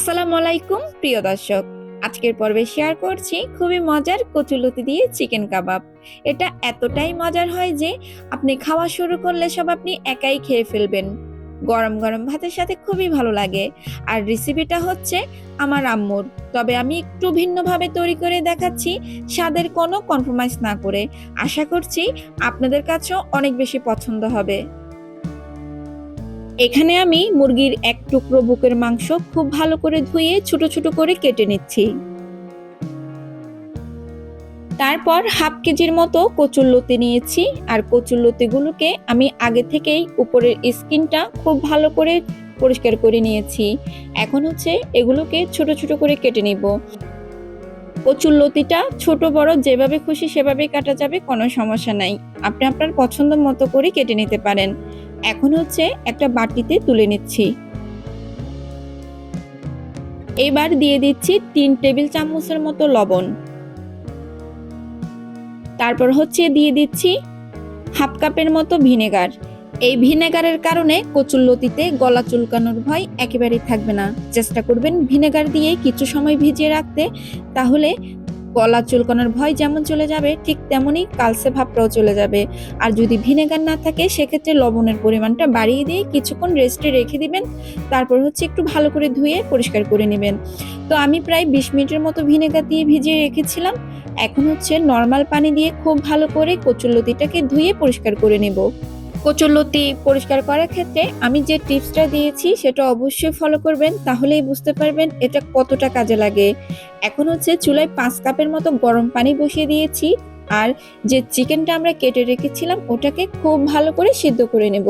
আসসালামু আলাইকুম, প্রিয় দর্শক। আজকের পর্বে শেয়ার করছি খুবই মজার কচুলতি দিয়ে চিকেন কাবাব এটা এতটাই মজার হয় যে, আপনি খাওয়া শুরু করলে সব আপনি একাই খেয়ে ফেলবেন। গরম গরম ভাতের সাথে খুবই ভালো লাগে। আর রেসিপিটা হচ্ছে আমার আম্মুর। তবে আমি একটু ভিন্নভাবে তৈরি করে দেখাচ্ছি, স্বাদের কোনো কম্প্রোমাইজ না করে। আশা করছি আপনাদের কাছেও অনেক বেশি পছন্দ হবে। এখানে আমি মুরগির এক টুকরো বুকের মাংস খুব ভালো করে ধুয়ে ছোট ছোট করে কেটে নিচ্ছি। তারপর হাফ কেজির মতো কচুর লতি নিয়েছি আর কচুর লতিগুলোকে আমি আগে থেকেই উপরের স্কিনটা খুব ভালো করে পরিষ্কার করে নিয়েছি। এখন হচ্ছে এগুলোকে ছোট ছোট করে কেটে নিব। কচুর লতিটা ছোট, বড়, যেভাবে খুশি সেভাবে কাটা যাবে, কোনো সমস্যা নাই। আপনি আপনার পছন্দ মতো করে কেটে নিতে পারেন। এখন হচ্ছে একটা বাটিতে তুলে নিচ্ছি। এবার দিয়ে দিচ্ছি তিন টেবিল চামচের মতো লবণ। তারপর হচ্ছে দিয়ে দিচ্ছি হাফ কাপের মতো ভিনেগার। এই ভিনেগারের কারণে কচুল্লতিতে গলা চুলকানোর ভয় একেবারেই থাকবে না। চেষ্টা করবেন ভিনেগার দিয়ে কিছু সময় ভিজিয়ে রাখতে, তাহলে গলা চুলকানোর ভয় যেমন চলে যাবে, ঠিক তেমনই কালসে ভাবটাও চলে যাবে। আর যদি ভিনেগার না থাকে, সেক্ষেত্রে লবণের পরিমাণটা বাড়িয়ে দিয়ে কিছুক্ষণ রেস্টে রেখে দিবেন। তারপর হচ্ছে একটু ভালো করে ধুয়ে পরিষ্কার করে নেবেন। তো আমি প্রায় বিশ মিনিটের মতো ভিনেগার দিয়ে ভিজিয়ে রেখেছিলাম। এখন হচ্ছে নর্মাল পানি দিয়ে খুব ভালো করে কচুরলতিটাকে ধুয়ে পরিষ্কার করে নেব। কচুরলতি পরিষ্কার করার ক্ষেত্রে আমি যে টিপসটা দিয়েছি সেটা অবশ্যই ফলো করবেন, তাহলেই বুঝতে পারবেন এটা কতটা কাজে লাগে। এখন হচ্ছে চুলায় পাঁচ কাপের মতো গরম পানি বসিয়ে দিয়েছি আর যে চিকেনটা আমরা কেটে রেখেছিলাম ওটাকে খুব ভালো করে সিদ্ধ করে নেব।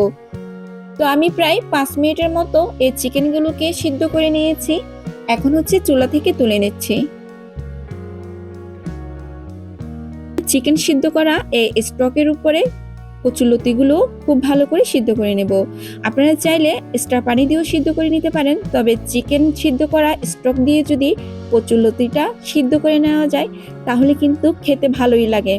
তো আমি প্রায় পাঁচ মিনিটের মতো এই চিকেনগুলোকে সিদ্ধ করে নিয়েছি, এখন হচ্ছে চুলা থেকে তুলে নিচ্ছি। চিকেন সিদ্ধ করা এই স্টকের উপরে কচুলতিগুলো খুব ভালো করে সিদ্ধ করে নেব। আপনারা চাইলে এক্সট্রা পানি দিয়েও সিদ্ধ করে নিতে পারেন, তবে চিকেন সিদ্ধ করা স্টক দিয়ে যদি কচুলতিটা সিদ্ধ করে নেওয়া যায়, তাহলে কিন্তু খেতে ভালোই লাগে।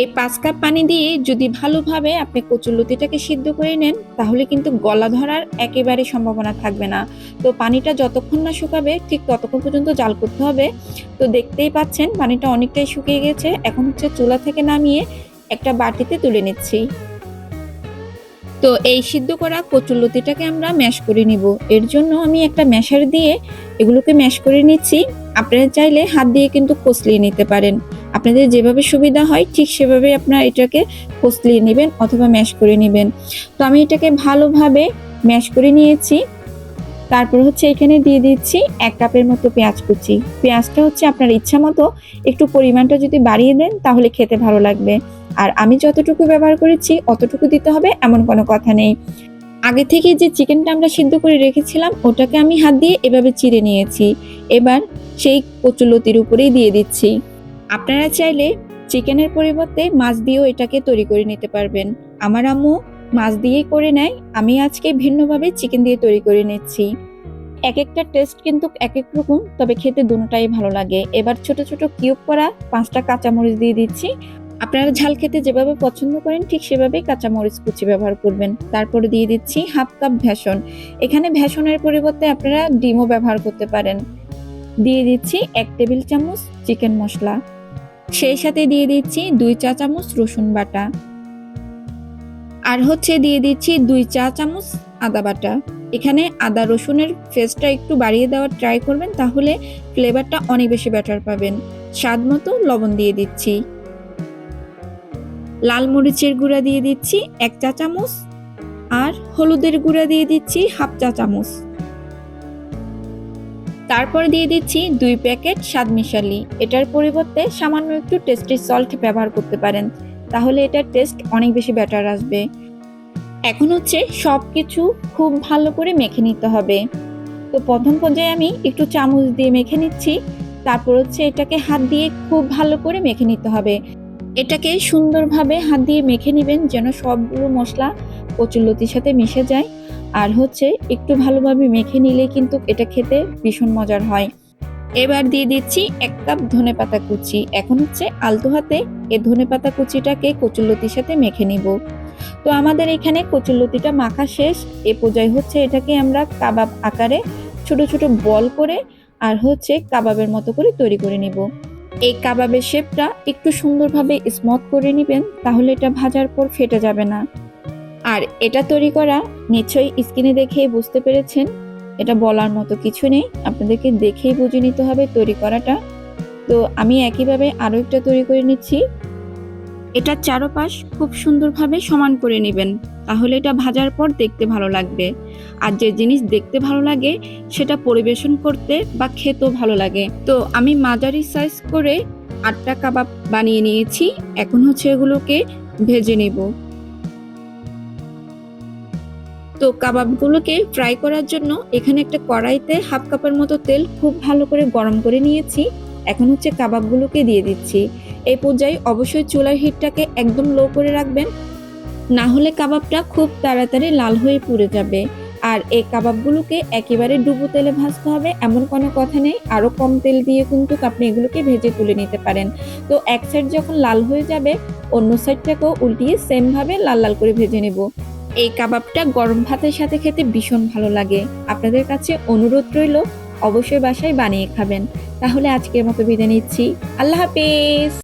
এই পাঁচ কাপ পানি দিয়ে যদি ভালোভাবে আপনি কচুলতিটাকে সিদ্ধ করে নেন, তাহলে কিন্তু গলা ধরার একেবারে সম্ভাবনা থাকবে না। তো পানিটা যতক্ষণ না শুকাবে, ঠিক ততক্ষণ পর্যন্ত জাল করতে হবে। তো দেখতেই পাচ্ছেন, পানিটা অনেকটাই শুকিয়ে গেছে। এখন হচ্ছে চুলা থেকে নামিয়ে একটা বাটিতে তুলে নিচ্ছি। তো এই সিদ্ধ করা কচুলতিটাকে আমরা ম্যাশ করে নিব। এর জন্য আমি একটা ম্যাশার দিয়ে এগুলোকে ম্যাশ করে নিচ্ছি। আপনারা চাইলে হাত দিয়ে কিন্তু কষলিয়ে নিতে পারেন। আপনাদের যেভাবে সুবিধা হয় ঠিক সেভাবে আপনারা এটাকে কষলিয়ে নেবেন অথবা ম্যাশ করে নেবেন। তো আমি এটাকে ভালোভাবে ম্যাশ করে নিয়েছি। তারপর হচ্ছে এখানে দিয়ে দিচ্ছি এক কাপের মতো পেঁয়াজ কুচি। পেঁয়াজটা হচ্ছে আপনার ইচ্ছা মতো একটু পরিমাণটা যদি বাড়িয়ে দেন তাহলে খেতে ভালো লাগবে। আর আমি যতটুকু ব্যবহার করেছি, অতটুকু দিতে হবে, এমন কোনো কথা নেই। আগে থেকে যে চিকেনটা আমরা সিদ্ধ করে রেখেছিলাম, ওটাকে আমি হাত দিয়ে এভাবে চিড়ে নিয়েছি। এবার সেই কচুলতির উপরেই দিয়ে দিচ্ছি। আপনারা চাইলে চিকেনের পরিবর্তে মাছ দিয়েও এটাকে তৈরি করে নিতে পারবেন। আমার আম্মু মাছ দিয়েই করে নেয়, আমি আজকে ভিন্নভাবে চিকেন দিয়ে তৈরি করে নিচ্ছি। এক একটা টেস্ট কিন্তু এক এক রকম, তবে খেতে দুটোটাই ভালো লাগে। এবার ছোট ছোট কিউব করা পাঁচটা কাঁচামরিচ দিয়ে দিচ্ছি। আপনারা ঝাল খেতে যেভাবে পছন্দ করেন, ঠিক সেভাবে কাঁচামরিচ কুচি ব্যবহার করবেন। তারপরে দিয়ে দিচ্ছি হাফ কাপ ভেষন এখানে ভেষনের পরিবর্তে আপনারা ডিমও ব্যবহার করতে পারেন। দিয়ে দিচ্ছি এক টেবিল চামচ চিকেন মশলা। সেই সাথে দিয়ে দিচ্ছি দুই চা চামচ রসুন বাটা। আর হচ্ছে দিয়ে দিচ্ছি দুই চা চামচ আদা বাটা। এখানে আদা রসুনের ফেসটা একটু বাড়িয়ে দেওয়ার ট্রাই করবেন, তাহলে ফ্লেভারটা অনেক বেশি ব্যাটার পাবেন। স্বাদ মতো লবণ দিয়ে দিচ্ছি। লাল মরিচের গুঁড়া দিয়ে দিচ্ছি এক চা চামচ আর হলুদের গুঁড়া দিয়ে দিচ্ছি হাফ চা চামচ। তারপর দিয়ে দিচ্ছি দুই প্যাকেট স্বাদ মিশালি। এটার পরিবর্তে সামান্য একটু টেস্টি সল্ট ব্যবহার করতে পারেন। তাহলে এটার টেস্ট অনেক বেশি বেটার আসবে। এখন হচ্ছে সব কিছু খুব ভালো করে মেখে নিতে হবে। তো প্রথম পর্যায়ে আমি একটু চামচ দিয়ে মেখে নিচ্ছি। তারপর হচ্ছে এটাকে হাত দিয়ে খুব ভালো করে মেখে নিতে হবে। এটাকে সুন্দরভাবে হাত দিয়ে মেখে নেবেন যেন সবগুলো মশলা কচুলতির সাথে মিশে যায়। আর হচ্ছে একটু ভালোভাবে মেখে নিলে কিন্তু এটা খেতে ভীষণ মজার হয়। এবার দিয়ে দিচ্ছি এক কাপ ধনে পাতা কুচি। এখন হচ্ছে আলতো হাতে এ ধনে পাতা কুচিটাকে কচুলতির সাথে মেখে নিব। তো আমাদের এখানে কচুলতিটা মাখা শেষ। এ পর্যায়ে হচ্ছে এটাকে আমরা কাবাব আকারে ছোট ছোট বল করে আর হচ্ছে কাবাবের মতো করে তৈরি করে নিব। এই কাবাবের শেপটা একটু সুন্দরভাবে স্মথ করে নেবেন, তাহলে এটা ভাজার পর ফেটে যাবে না। আর এটা তৈরি করা নিশ্চয়ই স্কিনে দেখেই বুঝতে পেরেছেন, এটা বলার মতো কিছু নেই, আপনাদেরকে দেখেই বুঝে নিতে হবে তৈরি করাটা। তো আমি একইভাবে আরও একটা তৈরি করে নিচ্ছি। এটা চারোপাশ খুব সুন্দরভাবে সমান করে নেবেন। তাহলে এটা ভাজার পর দেখতে ভালো লাগবে। আর যে জিনিস দেখতে ভালো লাগে, সেটা পরিবেশন করতে বা খেতেও ভালো লাগে। তো আমি মাঝারি সাইজ করে আটটা কাবাব বানিয়ে নিয়েছি। এখন হচ্ছে এগুলোকে ভেজে নেব। তো কাবাবগুলোকে ফ্রাই করার জন্য এখানে একটা কড়াইতে হাফ কাপের মতো তেল খুব ভালো করে গরম করে নিয়েছি। এখন হচ্ছে কাবাবগুলোকে দিয়ে দিচ্ছি। এই পর্যায়ে অবশ্যই চুলার হিটটাকে একদম লো করে রাখবেন। না হলে কাবাবটা খুব তাড়াতাড়ি লাল হয়ে পুড়ে যাবে। আর এই কাবাবগুলোকে একেবারে ডুবো তেলে ভাজতে হবে, এমন কোনো কথা নেই। আরও কম তেল দিয়ে কিন্তু আপনি এগুলোকে ভেজে তুলে নিতে পারেন। তো এক সাইড যখন লাল হয়ে যাবে, অন্য সাইডটাকেও উল্টিয়ে সেমভাবে লাল লাল করে ভেজে নেব। এই কাবাবটা গরম ভাতের সাথে খেতে ভীষণ ভালো লাগে। আপনাদের কাছে অনুরোধ রইল, অবশ্যই বাসায় বানিয়ে খাবেন। তাহলে আজকের মতো বিদায় নিচ্ছি। আল্লাহ হাফেজ!